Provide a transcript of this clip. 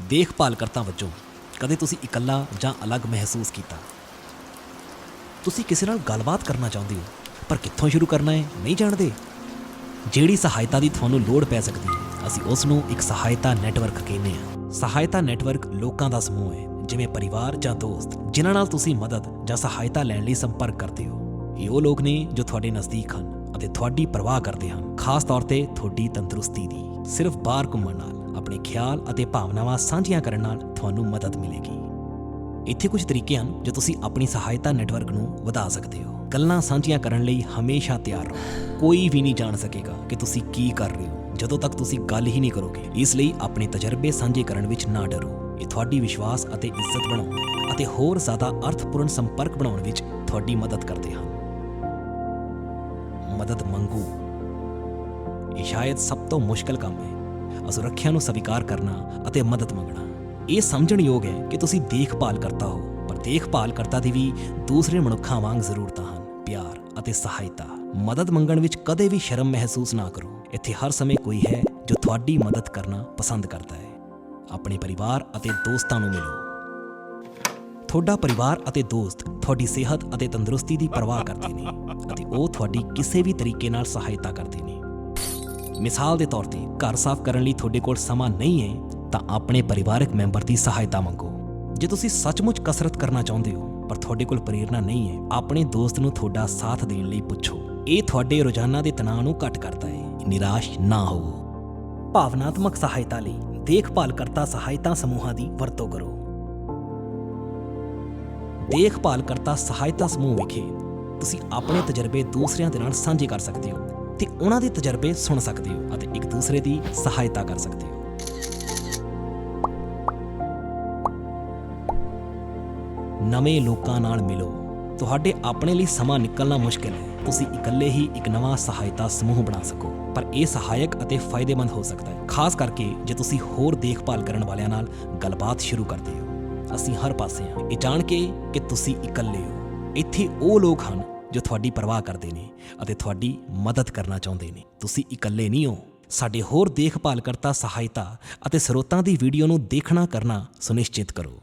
ਦੇਖਭਾਲ ਕਰਤਾ ਵਜੋਂ ਕਦੇ ਤੁਸੀਂ ਇਕੱਲਾ ਜਾਂ ਅਲੱਗ ਮਹਿਸੂਸ ਕੀਤਾ? ਤੁਸੀਂ ਕਿਸੇ ਨਾਲ ਗੱਲਬਾਤ ਕਰਨਾ ਚਾਹੁੰਦੇ ਹੋ, ਪਰ ਕਿੱਥੋਂ ਸ਼ੁਰੂ ਕਰਨਾ ਹੈ, ਨਹੀਂ ਜਾਣਦੇ? ਜਿਹੜੀ ਸਹਾਇਤਾ ਦੀ ਤੁਹਾਨੂੰ ਲੋੜ ਪੈ ਸਕਦੀ ਹੈ, ਅਸੀਂ ਉਸ ਨੂੰ ਇੱਕ ਸਹਾਇਤਾ ਨੈਟਵਰਕ ਕਹਿੰਦੇ ਹਾਂ। ਸਹਾਇਤਾ ਨੈਟਵਰਕ ਲੋਕਾਂ ਦਾ ਸਮੂਹ ਹੈ, ਜਿਵੇਂ ਪਰਿਵਾਰ ਜਾਂ ਦੋਸਤ, ਜਿਨ੍ਹਾਂ ਨਾਲ ਤੁਸੀਂ ਮਦਦ ਜਾਂ ਸਹਾਇਤਾ ਲੈਣ ਲਈ ਸੰਪਰਕ ਕਰਦੇ ਹੋ। ਇਹ ਉਹ ਲੋਕ ਨੇ ਜੋ ਤੁਹਾਡੇ ਨਜ਼ਦੀਕ ਹਨ ਅਤੇ ਤੁਹਾਡੀ ਪਰਵਾਹ ਕਰਦੇ ਹਨ, ਖਾਸ ਤੌਰ ਤੇ ਤੁਹਾਡੀ ਤੰਦਰੁਸਤੀ ਦੀ। ਸਿਰਫ ਬਾਹਰ ਘੁੰਮਣ ਨਾਲ। ਆਪਣੇ ਖਿਆਲ ਅਤੇ ਭਾਵਨਾਵਾਂ ਸਾਂਝੀਆਂ ਕਰਨ ਨਾਲ ਤੁਹਾਨੂੰ ਮਦਦ ਮਿਲੇਗੀ। ਇੱਥੇ ਕੁਝ ਤਰੀਕੇ ਹਨ ਜੋ ਤੁਸੀਂ ਆਪਣੀ ਸਹਾਇਤਾ ਨੈਟਵਰਕ ਨੂੰ ਵਧਾ ਸਕਦੇ ਹੋ। ਗੱਲਾਂ ਸਾਂਝੀਆਂ ਕਰਨ ਲਈ ਹਮੇਸ਼ਾ ਤਿਆਰ ਰਹੋ। ਕੋਈ ਵੀ ਨਹੀਂ ਜਾਣ ਸਕੇਗਾ ਕਿ ਤੁਸੀਂ ਕੀ ਕਰ ਰਹੇ ਹੋ। ਜਦੋਂ ਤੱਕ ਤੁਸੀਂ ਗੱਲ ਹੀ ਨਹੀਂ ਕਰੋਗੇ, ਇਸ ਲਈ ਆਪਣੇ ਤਜਰਬੇ ਸਾਂਝੇ ਕਰਨ ਵਿੱਚ ਨਾ ਡਰੋ। ਇਹ ਤੁਹਾਡੀ ਵਿਸ਼ਵਾਸ ਅਤੇ ਇੱਜ਼ਤ ਬਣਾਉਣ ਅਤੇ ਹੋਰ ਜ਼ਿਆਦਾ ਅਰਥਪੂਰਨ ਸੰਪਰਕ ਬਣਾਉਣ ਵਿੱਚ ਤੁਹਾਡੀ ਮਦਦ ਕਰਦੇ ਹਨ। ਮਦਦ ਮੰਗੋ। ਇਹ ਸ਼ਾਇਦ ਸਭ ਤੋਂ ਮੁਸ਼ਕਲ ਕੰਮ ਹੈ। ਅਸੁਰੱਖਿਆ ਨੂੰ ਸਵੀਕਾਰ ਕਰਨਾ ਅਤੇ ਮਦਦ ਮੰਗਣਾ। ਇਹ ਸਮਝਣ ਯੋਗ ਹੈ ਕਿ ਤੁਸੀਂ ਦੇਖਭਾਲ ਕਰਤਾ ਹੋ, ਪਰ ਦੇਖਭਾਲ ਕਰਤਾ ਦੀ ਵੀ ਦੂਸਰੇ ਮਨੁੱਖਾਂ ਵਾਂਗ ਜ਼ਰੂਰਤਾਂ ਹਨ, ਪਿਆਰ ਅਤੇ ਸਹਾਇਤਾ। ਮਦਦ ਮੰਗਣ ਵਿੱਚ ਕਦੇ ਵੀ ਸ਼ਰਮ ਮਹਿਸੂਸ ਨਾ ਕਰੋ। ਇੱਥੇ ਹਰ ਸਮੇਂ ਕੋਈ ਹੈ ਜੋ ਤੁਹਾਡੀ ਮਦਦ ਕਰਨਾ ਪਸੰਦ ਕਰਦਾ ਹੈ। ਆਪਣੇ ਪਰਿਵਾਰ ਅਤੇ ਦੋਸਤਾਂ ਨੂੰ ਮਿਲੋ। ਤੁਹਾਡਾ ਪਰਿਵਾਰ ਅਤੇ ਦੋਸਤ ਤੁਹਾਡੀ ਸਿਹਤ ਅਤੇ ਤੰਦਰੁਸਤੀ ਦੀ ਪਰਵਾਹ ਕਰਦੇ ਨੇ ਅਤੇ ਉਹ ਤੁਹਾਡੀ ਕਿਸੇ ਵੀ ਤਰੀਕੇ ਨਾਲ ਸਹਾਇਤਾ ਕਰਦੇ ਨੇ। ਮਿਸਾਲ ਦੇ ਤੌਰ ਤੇ ਘਰ ਸਾਫ਼ ਕਰਨ ਲਈ ਤੁਹਾਡੇ ਕੋਲ ਸਮਾਂ ਨਹੀਂ ਹੈ, ਤਾਂ ਆਪਣੇ ਪਰਿਵਾਰਕ ਮੈਂਬਰ ਦੀ ਸਹਾਇਤਾ ਮੰਗੋ। ਜੇ ਤੁਸੀਂ ਸੱਚਮੁੱਚ ਕਸਰਤ ਕਰਨਾ ਚਾਹੁੰਦੇ ਹੋ, ਪਰ ਤੁਹਾਡੇ ਕੋਲ ਪ੍ਰੇਰਣਾ ਨਹੀਂ ਹੈ, ਆਪਣੇ ਦੋਸਤ ਨੂੰ ਤੁਹਾਡਾ ਸਾਥ ਦੇਣ ਲਈ ਪੁੱਛੋ। ਇਹ ਤੁਹਾਡੇ ਰੋਜ਼ਾਨਾ ਦੇ ਤਣਾਅ ਨੂੰ ਘੱਟ ਕਰਦਾ ਹੈ, ਨਿਰਾਸ਼ ਨਾ ਹੋਵੋ। ਭਾਵਨਾਤਮਕ ਸਹਾਇਤਾ ਲਈ ਦੇਖਭਾਲ ਕਰਤਾ ਸਹਾਇਤਾ ਸਮੂਹਾਂ ਦੀ ਵਰਤੋਂ ਕਰੋ। ਦੇਖਭਾਲ ਕਰਤਾ ਸਹਾਇਤਾ ਸਮੂਹ ਵਿਖੇ ਤੁਸੀਂ ਆਪਣੇ ਤਜਰਬੇ ਦੂਸਰਿਆਂ ਦੇ ਨਾਲ ਸਾਂਝੇ ਕਰ ਸਕਦੇ ਹੋ। ਤੇ ਉਹਨਾਂ ਦੇ ਤਜਰਬੇ ਸੁਣ ਸਕਦੇ ਹੋ ਅਤੇ ਇੱਕ ਦੂਸਰੇ ਦੀ ਸਹਾਇਤਾ ਕਰ ਸਕਦੇ ਹੋ। ਨਵੇਂ ਲੋਕਾਂ ਨਾਲ ਮਿਲੋ। ਤੁਹਾਡੇ ਆਪਣੇ ਲਈ ਸਮਾਂ ਨਿਕਲਣਾ ਮੁਸ਼ਕਿਲ ਹੈ। ਤੁਸੀਂ ਇਕੱਲੇ ਹੀ ਇੱਕ ਨਵਾਂ ਸਹਾਇਤਾ ਸਮੂਹ ਬਣਾ ਸਕੋ। ਪਰ ਇਹ ਸਹਾਇਕ ਅਤੇ ਫਾਇਦੇਮੰਦ ਹੋ ਸਕਦਾ ਹੈ। ਖਾਸ ਕਰਕੇ ਜੇ ਤੁਸੀਂ ਹੋਰ ਦੇਖਭਾਲ ਕਰਨ ਵਾਲਿਆਂ ਨਾਲ ਗੱਲਬਾਤ ਸ਼ੁਰੂ ਕਰਦੇ ਹੋ। ਅਸੀਂ ਹਰ ਪਾਸੇ ਹਾਂ। ਇਹ ਜਾਣ ਕੇ ਕਿ ਤੁਸੀਂ ਇਕੱਲੇ ਹੋ। ਇੱਥੇ ਉਹ ਲੋਕ ਹਨ ਜੋ ਤੁਹਾਡੀ ਪਰਵਾਹ ਕਰਦੇ ਨੇ ਅਤੇ ਤੁਹਾਡੀ ਮਦਦ ਕਰਨਾ ਚਾਹੁੰਦੇ ਨੇ। ਤੁਸੀਂ ਇਕੱਲੇ ਨਹੀਂ ਹੋ। ਸਾਡੇ ਹੋਰ ਦੇਖਭਾਲ ਕਰਤਾ ਸਹਾਇਤਾ ਅਤੇ ਸਰੋਤਾਂ ਦੀ ਵੀਡੀਓ ਨੂੰ ਦੇਖਣਾ ਕਰਨਾ ਸੁਨਿਸ਼ਚਿਤ ਕਰੋ।